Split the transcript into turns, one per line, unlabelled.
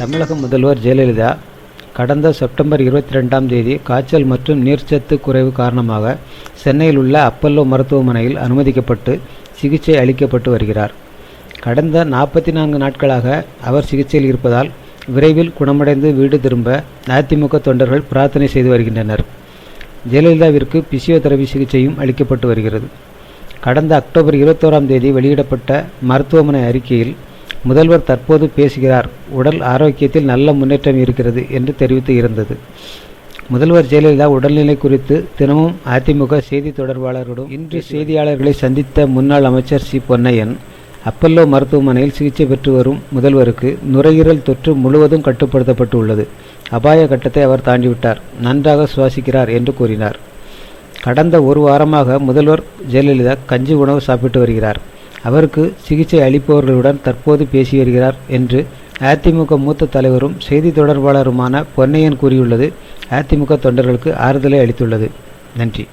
தமிழக முதல்வர் ஜெயலலிதா கடந்த செப்டம்பர் இருபத்தி ரெண்டாம் தேதி காய்ச்சல் மற்றும் நீர்ச்சத்து குறைவு காரணமாக சென்னையில் உள்ள அப்பல்லோ மருத்துவமனையில் அனுமதிக்கப்பட்டு சிகிச்சை அளிக்கப்பட்டு வருகிறார். கடந்த நாற்பத்தி நான்கு நாட்களாக அவர் சிகிச்சையில் இருப்பதால் விரைவில் குணமடைந்து வீடு திரும்ப அதிமுக தொண்டர்கள் பிரார்த்தனை செய்து வருகின்றனர். ஜெயலலிதாவிற்கு பிசியோதெரபி சிகிச்சையும் அளிக்கப்பட்டு வருகிறது. கடந்த அக்டோபர் இருபத்தோராம் தேதி வெளியிடப்பட்ட மருத்துவமனை அறிக்கையில் முதல்வர் தற்போது பேசுகிறார் உடல் ஆரோக்கியத்தில் நல்ல முன்னேற்றம் இருக்கிறது என்று தெரிவித்து இருந்தது. முதல்வர் ஜெயலலிதா உடல்நிலை குறித்து தினமும் அதிமுக செய்தி தொடர்பாளர்களுடன் இன்று செய்தியாளர்களை சந்தித்த முன்னாள் அமைச்சர் சி. பொன்னையன் அப்பல்லோ மருத்துவமனையில் சிகிச்சை பெற்று வரும் முதல்வருக்கு நுரையீரல் தொற்று முழுவதும் கட்டுப்படுத்தப்பட்டு உள்ளது அபாய கட்டத்தை அவர் தாண்டிவிட்டார். நன்றாக சுவாசிக்கிறார் என்று கூறினார். கடந்த ஒரு வாரமாக முதல்வர் ஜெயலலிதா கஞ்சி உணவு சாப்பிட்டு வருகிறார். அவருக்கு சிகிச்சை அளிப்பவர்களுடன் தற்போது பேசி வருகிறார் என்று அதிமுக மூத்த தலைவரும் செய்தி தொடர்பாளருமான பொன்னையன் கூறியுள்ளது. அதிமுக தொண்டர்களுக்கு ஆறுதலை அளித்துள்ளது. நன்றி.